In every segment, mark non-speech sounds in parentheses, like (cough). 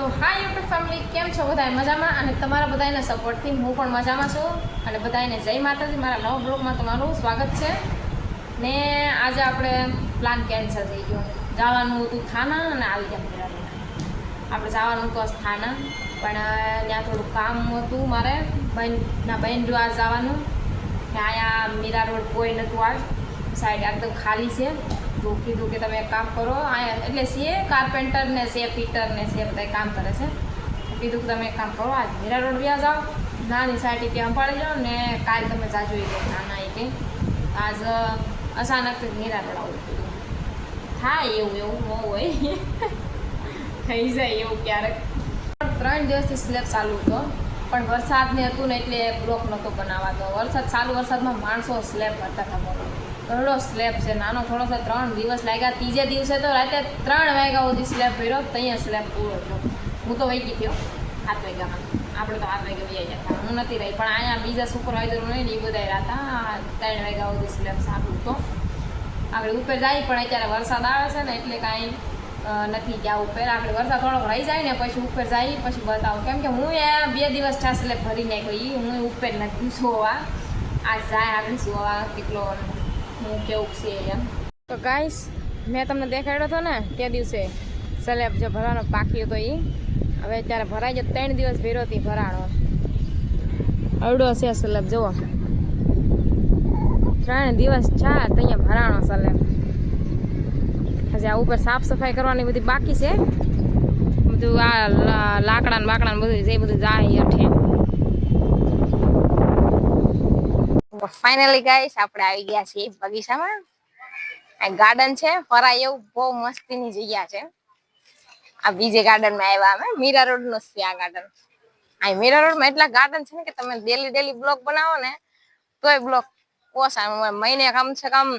તો હા YouTube family કેમ છો બધાય મજામાં? અને તમારા બધાના સપોર્ટથી હું પણ મજામાં છું. અને બધાને જય માતાજી, મારા નવા બ્લોગમાં તમારું સ્વાગત છે. ને આજે આપણે પ્લાન કેન્સલ થઈ ગયો. જવાનું હતું થાના અને આવી ગયા આપણે જવાનું હતું થાના, પણ ત્યાં થોડું કામ હતું મારે. બહેનના બહેન જો જવાનું. ને અહીંયા મીરા રોડ કોઈ નહોતું આજ. સાઈડ એકદમ ખાલી છે. તો કીધું કે તમે એક કામ કરો એટલે સીએ કાર્પેન્ટર ને છે ફિટર ને સીએ બધા કામ કરે છે. કીધું કે તમે એક કામ કરો આજ મીરા રોડ વ્યા જાઓ નાની સાટી ત્યાં સંભાળી જાઓ ને કાલ તમે જાજો એ નાના એ કે આજ અચાનક મીરા રોડ આવું હા એવું એવું ન હોય. (laughs) થઈ જાય એવું ક્યારેક. ત્રણ દિવસથી સ્લેબ ચાલુ હતો, પણ વરસાદ ને હતું ને એટલે બ્લોક નહોતો બનાવાતો. વરસાદ, ચાલુ વરસાદમાં માણસો સ્લેબ ભરતા હતા ઘણો સ્લેબ છે. નાનો થોડો છે ત્રણ દિવસ લાગ્યા. ત્રીજે દિવસે તો રાતે ત્રણ વાગ્યા સુધી સ્લેબ ભર્યો ત્યાં સ્લેબ પૂરો થયો. હું તો વહી ગઈ થયો સાત વાગ્યામાં. આપણે તો આઠ વાગે વહી ગયા હતા. હું નથી રહી. પણ અહીંયા બીજા સુપરવાઇઝર નહીં ને, એ બધા હતા ત્રણ વાગ્યા સુધી સ્લેબ સારું હતો આપણે ઉપર જાય, પણ અત્યારે વરસાદ આવે છે ને, એટલે કાંઈ નથી ગયા ઉપર. આપણે વરસાદ થોડોક રહી જાય ને, પછી ઉપર જાય, પછી બતાવું. કેમ કે હું એ બે દિવસ એટલે ભરી નાખ્યો. એ હું ઉપર નથી સોવા આ જાય, આપણે સોવા કેટલો હું કેવું છે તો ગાઈસ મેં તમને દેખાડ્યો હતો ને તે દિવસે સલેબ જે ભરવાનો પાકી હતો એ હવે અત્યારે ભરાઈ જ ત્રણ દિવસ ભેરો હતી ભરાણો. અવડો છે સલેબ, જુઓ. ત્રણ દિવસ ચાર ત્યાં ભરાણો સલેબ. હજી આ ઉપર સાફ સફાઈ કરવાની બધી બાકી છે. બધું આ લાકડા ને બાકડા બધું જે બધું જાય અઠે. ફાઇનલી ગાઈસ આપણે આવી ગયા છીએ બગીચામાં. આ ગાર્ડન છે, ફરાય એવું બહુ મસ્તીની જગ્યા છે. આ બીજે ગાર્ડનમાં આવ્યા અમે મીરા રોડ નો છે આ ગાર્ડન આ મીરા રોડમાં એટલા ગાર્ડન છે ને કે તમે ડેલી ડેલી બ્લોક બનાવો ને, તોય બ્લોક ઓછા મહિને કમ સે કમ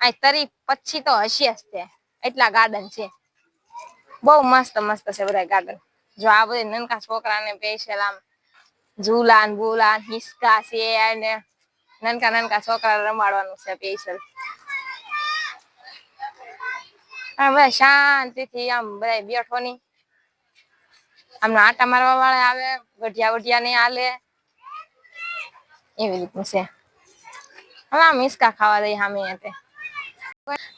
આ તરી પછી તો હશે જ તે. એટલા ગાર્ડન છે. બહુ મસ્ત મસ્ત છે બધા ગાર્ડન જો આ બધા નનકા છોકરાને બેસેલા ઝુલાન ઝૂલા ને બુલા હિસકા છે અને નાનકા નાનકા છોકરા રમાડવાનું છે સ્પેશિયલ બધા શાંતિથી આમ બધા બેઠો ની આમ આટા મારવા વાળા આવે, ગઢિયા વઢિયા ને હાલે. એવી રીતનું છે. હવે આમ હિસકા ખાવા દઈ સામે તે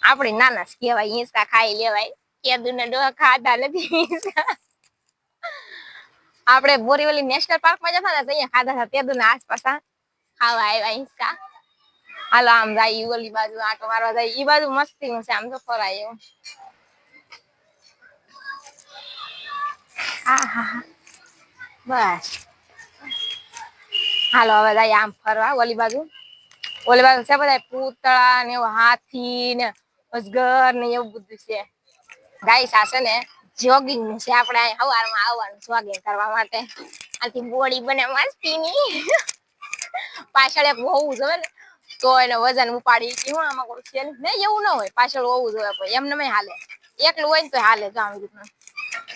આપડી નાના કહેવાય હિંચકા ખાઈ લેવાય. કેદુ ને ડોહ ખાધા નથી હિંચકા. આપણે બોરીવલી નેશનલ પાર્કમાં જતા ને અહીંયા ખાધા હતા તેદુ ના આસપાસ ખાવા આવ્યા હિંચકા હાલો, આમ જાય ઈ ઓલી બાજુ, આટો મારવા જાય. ઈ બાજુ મસ્તી નું છે, આમ તો ફરાય. બસ. હાલો, હવે જાય આમ ફરવા, ઓલી બાજુ. ઓલી બાજુ છે બધા પૂતળા ને એવું, હાથી ને અજગર ને એવું બધું છે. ગાઈસ સાસે ને જોગિંગનું છે. આપણે સવારમાં આવવાનું જોગિંગ કરવા માટે. આથી બોડી બને મસ્તીની. પાછળ એક હોવું જોવે ને, તો એને વજન ઉપાડી કે હું આમાં કોઈ છે નહીં એવું ના હોય, પાછળ હોવું જોઈએ કોઈ, એમને નહીં હાલે. એકલું હોય ને તો હાલે તો આવી રીતનું.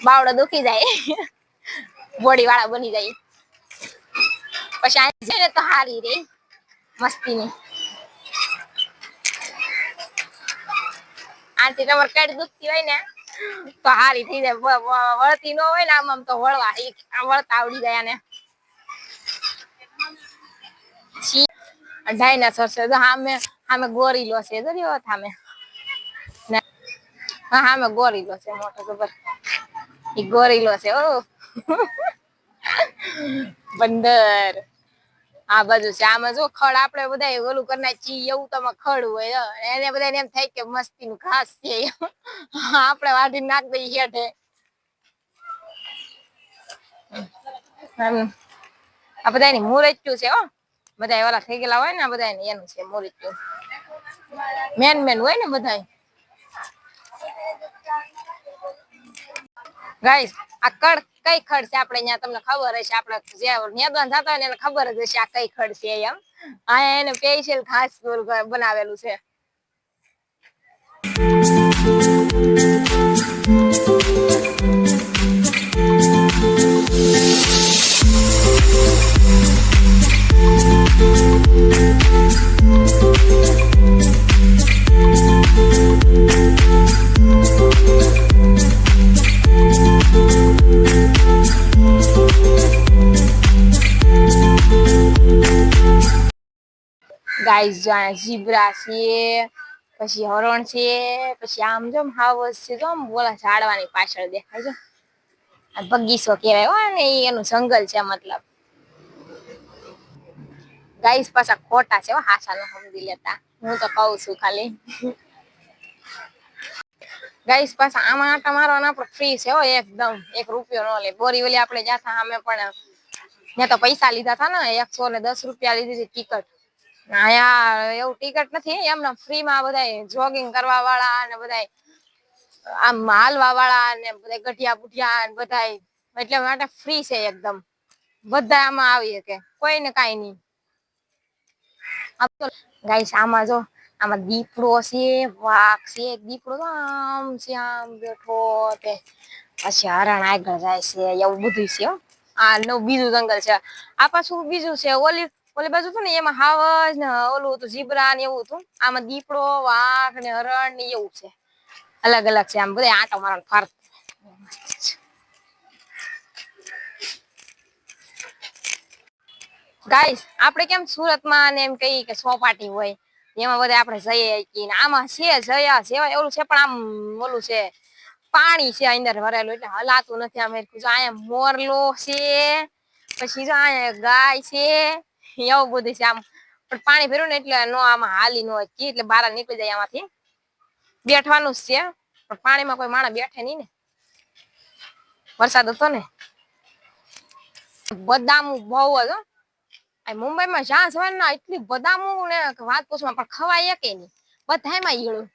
બાવડો દુખી જાય. બોડી વાળા બની જાય. પછી આ છે ને તો હારી રે મસ્તીની. આથી તમારે કઈ દુખતી હોય ને, તો હારી થઈ જાય. વળતી ન હોય ને, આમ આમ તો વળવા વળતા આવડી ગયા ને ડાયનાસોર છે. તો સામે સામે ગોરીલો છે. જો સામે હા સામે ગોરીલો છે, મોટો ખબર ઈ ગોરીલો છે ઓ બંદર. આ બાજુ છે. આમાં જો ખડ આપણે બધા ઓલું કરી નાખી એવું તો આમાં ખડ હોય. એને બધા એમ થાય કે મસ્તી નું ઘાસ છે આપણે વાઢી નાખ દઈએ હેઠે. આ બધા એની મુરચ્યું છે, હો. બધા ઓલા થઈ હોય ને બધા એનું છે મુરચ્યું મેન મેન હોય ને બધા ગાઈસ આ કડ કઈ ખડ છે આપણે અહીંયા તમને ખબર હશે, આપણે જે નેદવાન થતા હોય ને એને ખબર જ હશે આ કઈ ખડ છે એમ. અહીંયા એને સ્પેશિયલ ખાસ બનાવેલું છે. અહીંયા ઝીબ્રા છે પછી હરણ છે પછી આમ જો હાવસ છે આમ બોલા ઝાડવાની પાછળ દેખાય છે આ બગીચો કહેવાય, હો ને એનું જંગલ છે મતલબ. ગાઈસ, પાછા ખોટા છે હાસા નો સમજી લેતા. હું તો કહું છું ખાલી. ગાઈસ, પાછા આમાં આટા મારવાના આપણે ફ્રી છે, હો, એકદમ. એક રૂપિયો નો લે. બોરી ઓલી આપણે જાતા અમે પણ, મેં તો પૈસા લીધા હતા ને, એકસો ને દસ રૂપિયા લીધી હતી ટિકિટ એવું ટિકિટ નથી, એમને ફ્રી માં બધા જોગિંગ કરવા વાળા અને બધા આમ હાલવા વાળા ને બધા ગઠિયા બુઠિયા ને બધા એટલે માટે ફ્રી છે એકદમ. બધા આમાં આવી શકે, કોઈને કાંઈ નહીં. ગાઈસ, આમાં જો, આમાં દીપડો છે, વાઘ છે, દીપડો આમ છે, આમ બેઠો તે પછી હરણ આગળ જાય છે, એવું બધું છે. આ નવું બીજું જંગલ છે. આ પાછું બીજું છે, ઓલી ઓલી બાજુ હતું ને એમાં હાવજ ને ઓલું હતું ઝીબ્રા ને એવું હતું. આમાં દીપડો, વાઘ ને હરણ ને એવું છે. અલગ અલગ છે આમ બધા આંટો મારવાનો ફરત ગાઈસ આપણે કેમ સુરતમાં ને એમ કહીએ કે સોપાટી હોય. એમાં બધા આપણે જઈએ ને આમાં છે જયા જેવા ઓલું છે પણ આમ ઓલું છે પાણી છે અંદર ભરેલું એટલે હલાતું નથી. આમ અહીંયા મોરલો છે, પછી અહીંયા ગાય છે એવું બધું છે આમ. પણ પાણી ભર્યું ને એટલે નો આમાં હાલી નો કી એટલે બહાર નીકળી જાય આમાંથી. બેઠવાનું જ છે. પણ પાણીમાં કોઈ માણસ બેઠે નહીં ને. વરસાદ હતો ને. બદામું બહુ હતો મુંબઈમાં જ્યાં જવાનું ના એટલી બદામું ને વાત પૂછવા પણ ખવાય કે નહીં. બધામાં ઈળું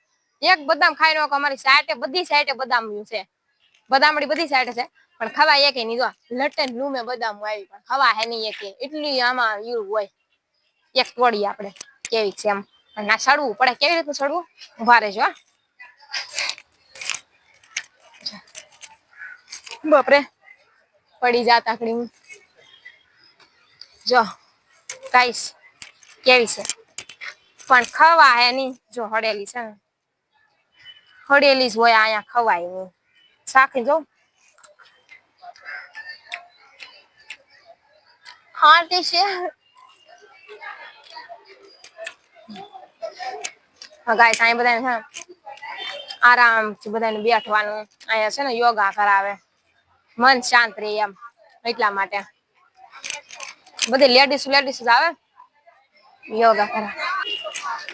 એક બદામ ખાઈ નો અમારી સાઈડે બધી સાઈડે બદામ છે. બદામડી બધી સાઈડે છે. પણ ખવાય એક નહીં જો લટન લૂમે બદામ આવી પણ ખવા હે નહીં એક એટલી આમાં યુ હોય. એક તોડી આપણે કેવી છે એમ. ના સડવું પડે કેવી રીતનું સડવું ઊભા રહેજો હા. બાપરે. પડી જા તાકડી જો ગાઈસ કેવી છે? પણ ખવા હે નહીં. જો હળેલી છે ને. હળેલી જ હોય અહીંયા ખવાય નહીં. સાખી જો હાટી છે ગાઈસ અહીં બધાને છે ને આરામથી બધાને બેઠવાનું અહીંયા છે ને યોગા કરાવે મન શાંત રહે એમ એટલા માટે। બધી લેડીઝ લેડીઝ જ આવે યોગા કરે।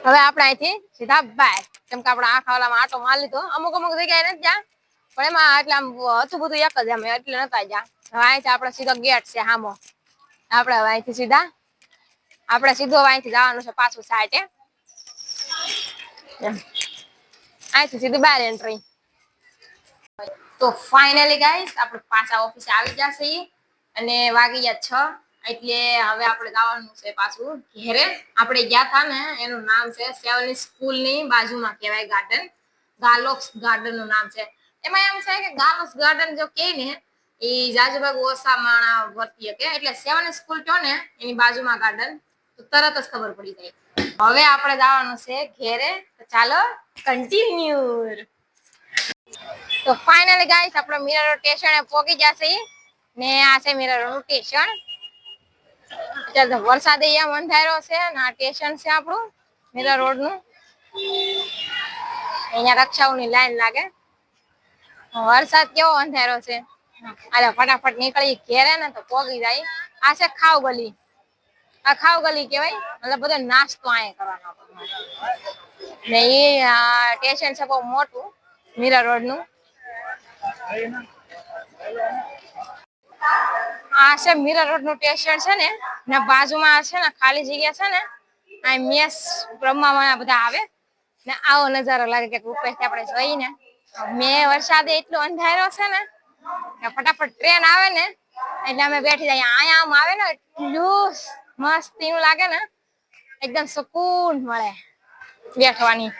હવે આપણે અહીંથી સીધા બહાર. કેમ કે આપણે આખા ઓલામાં આટો મારી લીધો. અમુક અમુક જગ્યાએ નથી ગયા, પણ એમાં એટલે આમ હતું બધું એક જ એમ, એટલે નતા ગયા. હવે અહીંથી આપણે સીધો ગેટ છે, હામો. આપણે અહીંથી સીધા. આપણે સીધો અહીંથી જવાનું છે પાછું સાઈડે અહીંથી સીધી બહાર એન્ટ્રી તો ફાઇનલી ગાઈસ આપણે પાછા ઓફિસે આવી જશે. અને વાગી ગયા છ, એટલે હવે આપણે જવાનું છે પાછું ઘેરે. આપણે ગયા હતા ને, એનું નામ છે સેવની સ્કૂલની બાજુમાં કહેવાય ગાર્ડન ગાલોક્સ ગાર્ડનનું નામ છે. એમાં એમ છે કે ગાલોક્સ ગાર્ડન જો કે ને એ જાજુબાગ ઓસા માણા વર્તી શકે એટલે સેવન સ્કૂલ કયો ને, એની બાજુમાં ગાર્ડન તો તરત જ ખબર પડી જાય. હવે આપણે જવાનું છે ઘેરે. તો ચાલો કન્ટિન્યુ તો ફાઇનલી ગાઈસ આપણે મિરર સ્ટેશને પહોંચી જશે. ને આ છે મિરરનું સ્ટેશન અત્યારે તો વરસાદ એમ અંધારો છે ને, આ સ્ટેશન છે આપણું મિરર રોડનું. અહીંયા રક્ષાઓની લાઈન લાગે. વરસાદ કેવો અંધારો છે. અરે ફટાફટ નીકળી, ઘેરે ને તો પોગી જાય. આ છે ખાવ ગલી આ ખાવ ગલી કહેવાય. મતલબ બધો નાસ્તો અહીંયા કરવાનો ને એ સ્ટેશન છે બહુ મોટું, મીરા રોડનું. આ છે મીરા રોડનું સ્ટેશન છે ને ને બાજુમાં છે ને, ખાલી જગ્યા છે ને, આ મેસ રમવા બધા આવે. ને આવો નજારો લાગે કે ઉપર આપણે જોઈને. મેં વરસાદ એટલો અંધારો છે ને ફટાફટ ટ્રેન આવે ને, એટલે અમે બેઠી જાય અહીંયા આમ આવે ને, એટલું મસ્ત એનું લાગે ને, એકદમ સુકૂન મળે બેઠવાની.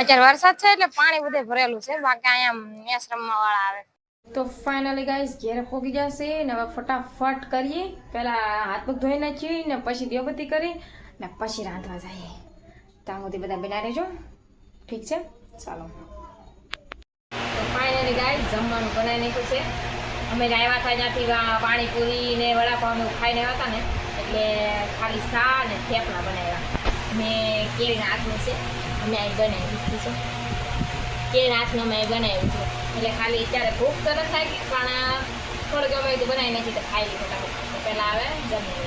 અત્યારે વરસાદ છે એટલે પાણી બધે ભરેલું છે, બાકી અહીંયા આશ્રમમાં વાળા આવે. તો ફાઇનલી ગાઈસ ઘેર પોગી જશે ને હવે ફટાફટ કરીએ. પહેલા હાથ પગ ધોઈ નાખીએ ને પછી દેવબત્તી કરી ને પછી રાંધવા જઈએ. ત્યાં સુધી બધા બનાવી રહેજો. ઠીક છે? ચાલો. ફાઇનલી ગાય જમવાનું બનાવી નાખ્યું છે. અમે આવ્યા હતા ત્યાંથી પાણીપુરી ને વડાપાવ ને ખાઈને આવ્યા હતા ને, એટલે ખાલી સા અને થેપલા બનાવ્યા. મેં કેવી હાથનું છે. અમે અહીં બનાવી દીધું છે. કેળીના હાથનું અમે બનાવ્યું છે. એટલે ખાલી અત્યારે ભૂખ તો નથી થાય પણ થોડું ગમે તો બનાવી નાખી તો ખાઈ લીધું પહેલાં આવે જમી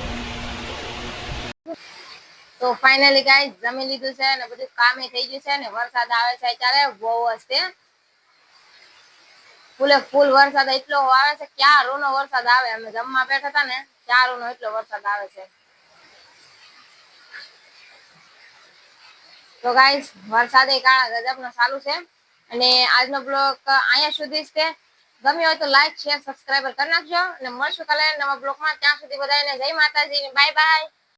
તો ફાઇનલી ગાય જમી લીધું છે અને બધું કામે થઈ ગયું છે અને વરસાદ આવે છે અત્યારે, બહુ હશે ફૂલે ફૂલ વરસાદ એટલો આવે છે ક્યાં રૂનો વરસાદ આવે? અમે જમવા બેઠા હતા ને ક્યાં રૂનો એટલો વરસાદ આવે છે? તો ગાઈસ વરસાદ એ કાળા ગજબનો ચાલુ છે. અને આજનો બ્લોગ અહીંયા સુધી જ છે. ગમ્યો હોય તો લાઈક શેર સબસ્ક્રાઈબર કરી નાખજો. અને મળશું કાલે નવા બ્લોગમાં ત્યાં સુધી બધાને જય માતાજી બાય બાય